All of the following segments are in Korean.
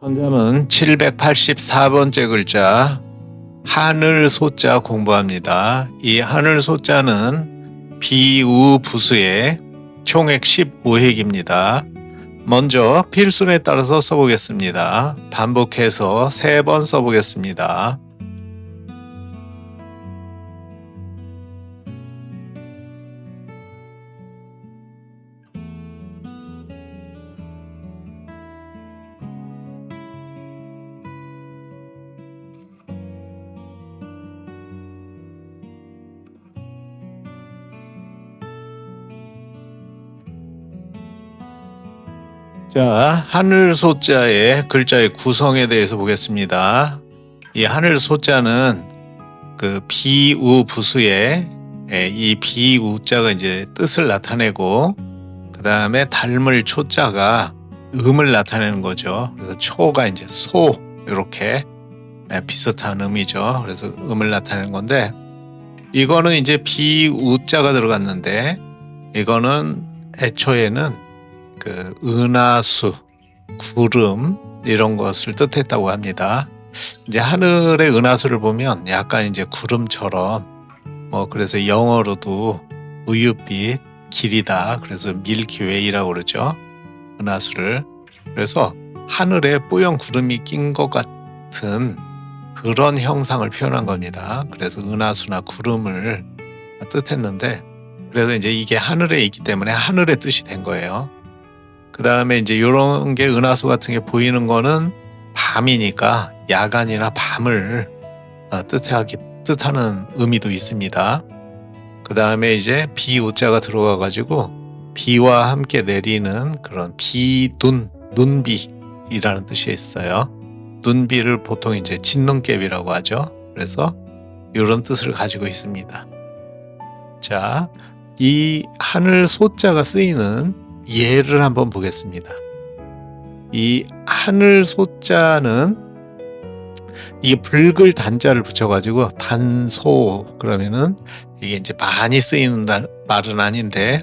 현장은 784번째 글자 하늘 소자 공부합니다. 이 하늘 소자는 비우 부수의 총액 15획입니다. 먼저 필순에 따라서 써보겠습니다. 반복해서 세 번 써보겠습니다. 자, 하늘 소자의 글자의 구성에 대해서 보겠습니다. 이 하늘 소자는 그 비우 부수의 예, 이 비우자가 이제 뜻을 나타내고 그 다음에 닮을 초자가 음을 나타내는 거죠. 그래서 초가 이제 소 이렇게 예, 비슷한 음이죠. 그래서 음을 나타내는 건데 이거는 이제 비우자가 들어갔는데 이거는 애초에는 그 은하수, 구름 이런 것을 뜻했다고 합니다. 이제 하늘의 은하수를 보면 약간 이제 구름처럼 뭐 그래서 영어로도 우유빛 길이다. 그래서 밀키웨이라고 그러죠. 은하수를. 그래서 하늘에 뿌연 구름이 낀 것 같은 그런 형상을 표현한 겁니다. 그래서 은하수나 구름을 뜻했는데 그래서 이제 이게 하늘에 있기 때문에 하늘의 뜻이 된 거예요. 그 다음에 이제 이런 게 은하수 같은 게 보이는 거는 밤이니까 야간이나 밤을 어, 뜻하기 뜻하는 의미도 있습니다. 그 다음에 이제 비 우자가 들어가 가지고 비와 함께 내리는 그런 비눈 눈비이라는 뜻이 있어요. 눈비를 보통 이제 진눈깨비라고 하죠. 그래서 이런 뜻을 가지고 있습니다. 자, 이 하늘 소자가 쓰이는 예를 한번 보겠습니다. 이 하늘 소자는 이 붉을 단자를 붙여가지고 단소 그러면은 이게 이제 많이 쓰이는 말은 아닌데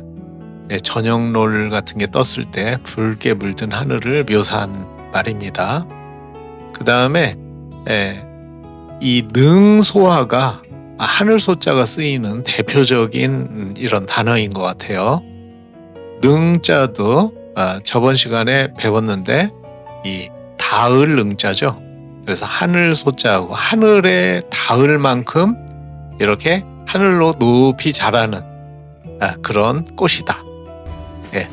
예, 저녁놀 같은 게 떴을 때 붉게 물든 하늘을 묘사한 말입니다. 그 다음에 예, 이 능소화가 하늘 소자가 쓰이는 대표적인 이런 단어인 것 같아요. 능자도 아, 저번 시간에 배웠는데 이 닿을 능자죠. 그래서 하늘 소자하고 하늘에 닿을 만큼 이렇게 하늘로 높이 자라는 아, 그런 꽃이다. 예.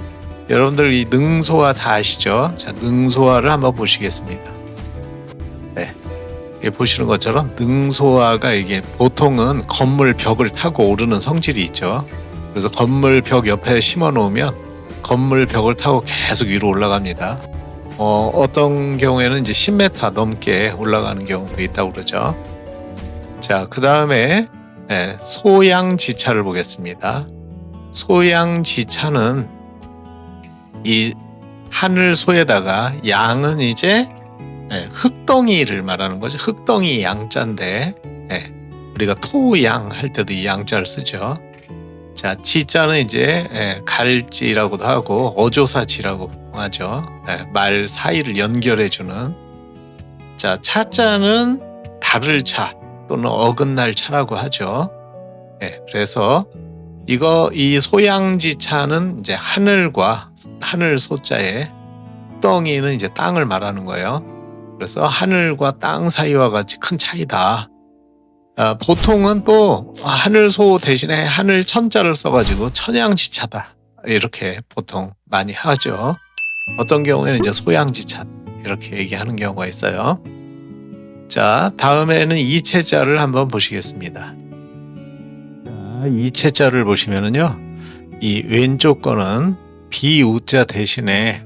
여러분들 이 능소화 다 아시죠? 자, 능소화를 한번 보시겠습니다. 네. 예, 보시는 것처럼 능소화가 이게 보통은 건물 벽을 타고 오르는 성질이 있죠. 그래서 건물 벽 옆에 심어 놓으면 건물 벽을 타고 계속 위로 올라갑니다. 어, 어떤 경우에는 이제 10m 넘게 올라가는 경우도 있다고 그러죠. 자, 그 다음에 네, 소양지차를 보겠습니다. 소양지차는 이 하늘 소에다가 양은 이제 네, 흑덩이를 말하는 거죠. 흑덩이 양자인데 네, 우리가 토양 할 때도 이 양자를 쓰죠. 자, 지자는 이제 예, 갈지라고도 하고 어조사지라고 하죠. 예, 말 사이를 연결해주는. 자, 차자는 다를 차 또는 어긋날 차라고 하죠. 예, 그래서 이거 이 소양지 차는 이제 하늘과 하늘 소자에 덩이는 이제 땅을 말하는 거예요. 그래서 하늘과 땅 사이와 같이 큰 차이다. 어, 보통은 또 하늘소 대신에 하늘 천자를 써가지고 천양지차다 이렇게 보통 많이 하죠. 어떤 경우에는 이제 소양지차 이렇게 얘기하는 경우가 있어요. 자 다음에는 이체자를 한번 보시겠습니다. 자, 이체자를 보시면은요, 이 왼쪽 거는 비우자 대신에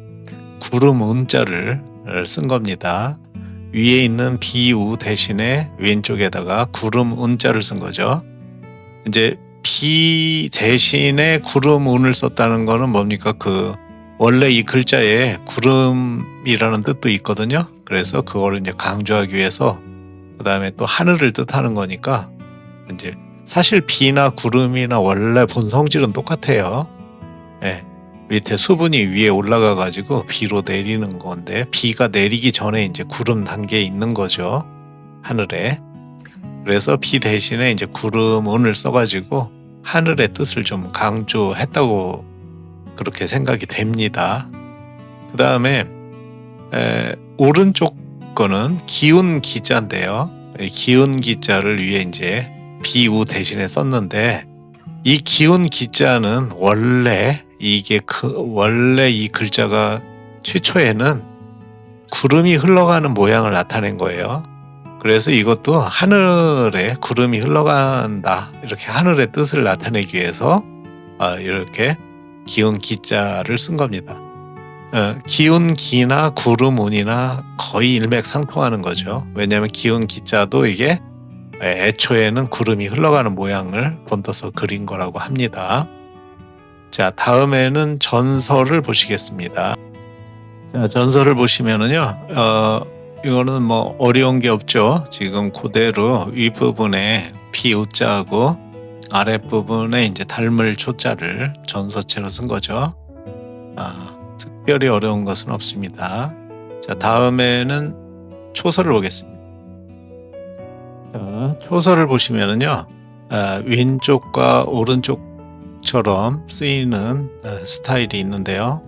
구름 운자를 쓴 겁니다. 위에 있는 비우 대신에 왼쪽에다가 구름 운자를 쓴 거죠. 이제 비 대신에 구름 운을 썼다는 거는 뭡니까? 그 원래 이 글자에 구름이라는 뜻도 있거든요. 그래서 그거를 이제 강조하기 위해서 그 다음에 또 하늘을 뜻하는 거니까 이제 사실 비나 구름이나 원래 본 성질은 똑같아요. 예. 밑에 수분이 위에 올라가 가지고 비로 내리는 건데 비가 내리기 전에 이제 구름 단계에 있는 거죠. 하늘에. 그래서 비 대신에 이제 구름 운을 써 가지고 하늘의 뜻을 좀 강조했다고 그렇게 생각이 됩니다. 그 다음에 오른쪽 거는 기운 기자인데요. 이 기운 기자를 위해 이제 비우 대신에 썼는데 이 기운 기자는 원래 이게 그 원래 이 글자가 최초에는 구름이 흘러가는 모양을 나타낸 거예요. 그래서 이것도 하늘에 구름이 흘러간다 이렇게 하늘의 뜻을 나타내기 위해서 아, 이렇게 기운 기자를 쓴 겁니다. 어, 기운 기나 구름 운이나 거의 일맥상통하는 거죠. 왜냐하면 기운 기자도 이게 애초에는 구름이 흘러가는 모양을 본떠서 그린 거라고 합니다. 자, 다음에는 전설을 보시겠습니다. 자, 전설을 보시면은요, 어, 이거는 뭐 어려운 게 없죠. 지금 그대로 윗부분에 비우자하고 아랫부분에 이제 닮을 초자를 전서체로 쓴 거죠. 아, 특별히 어려운 것은 없습니다. 자, 다음에는 초설을 보겠습니다. 자, 초설을 보시면은요, 아, 왼쪽과 오른쪽 처럼 쓰이는 아, 스타일이 있는데요.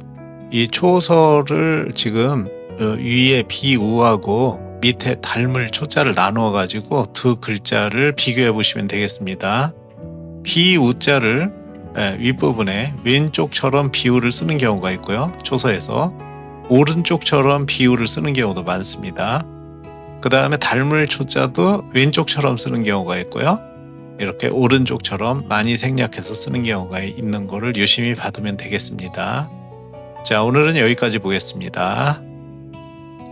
이 초설을 지금 어, 위에 비우하고 밑에 닮을 초자를 나누어 가지고 두 글자를 비교해 보시면 되겠습니다. 비우자를 예, 윗부분에 왼쪽처럼 비우를 쓰는 경우가 있고요. 초서에서 오른쪽처럼 비우를 쓰는 경우도 많습니다. 그 다음에 닮을 초자도 왼쪽처럼 쓰는 경우가 있고요. 이렇게 오른쪽처럼 많이 생략해서 쓰는 경우가 있는 거를 유심히 받으면 되겠습니다. 자, 오늘은 여기까지 보겠습니다.